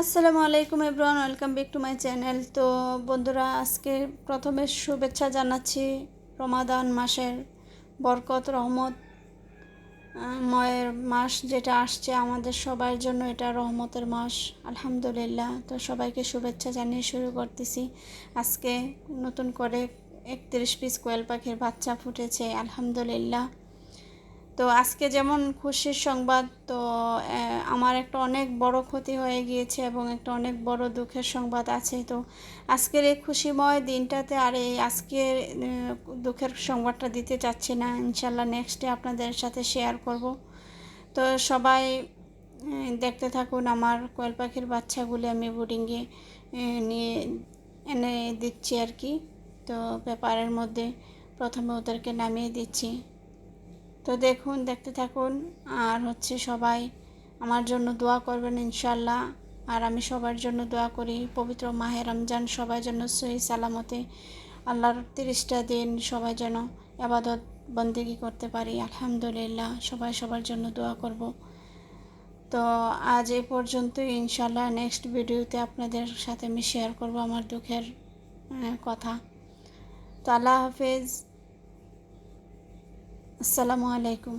আসসালামু আলাইকুম everyone, welcome back to my channel. তো বন্ধুরা, আজকে প্রথমে শুভেচ্ছা জানাচ্ছি রমাদান মাসের বরকত, রহমত ময়ের মাস যেটা আসছে আমাদের সবার জন্য এটা রহমতের মাস, আলহামদুলিল্লাহ। তো সবাইকে শুভেচ্ছা জানিয়ে শুরু করতেছি। আজকে নতুন করে একত্রিশ পিস কোয়েল পাখির বাচ্চা ফুটেছে, আলহামদুলিল্লাহ। তো আজকে যেমন খুশির সংবাদ, তো আমার একটা অনেক বড় ক্ষতি হয়ে গিয়েছে এবং একটা অনেক বড় দুঃখের সংবাদ আছে। তো আজকের এই খুশিময় দিনটাতে আর এই আজকের দুঃখের সংবাদটা দিতে চাচ্ছি না। ইনশাল্লাহ নেক্সট ডে আপনাদের সাথে শেয়ার করব। তো সবাই দেখতে থাকুন আমার কোয়েল পাখির বাচ্চাগুলি আমি বোর্ডিংয়ে নিয়ে এনে দিচ্ছি আর কি। তো পেপারের মধ্যে প্রথমে ওদেরকে নামিয়ে দিচ্ছি। তো দেখুন, দেখতে থাকুন। আর হচ্ছে সবাই আমার জন্য দোয়া করবেন ইনশাল্লাহ আর আমি সবার জন্য দোয়া করি, পবিত্র মাহে রমজান সবাই যেন সহি সালামতে আল্লাহর তিরিশটা দিন সবাই যেন আবাদত বন্দেগি করতে পারি। আলহামদুলিল্লাহ, সবাই সবার জন্য দোয়া করব। তো আজ এই পর্যন্ত ইনশাল্লাহ নেক্সট ভিডিওতে আপনাদের সাথে আমি শেয়ার করব আমার দুঃখের কথা। তো আল্লাহ হাফেজ। আসসালামু আলাইকুম।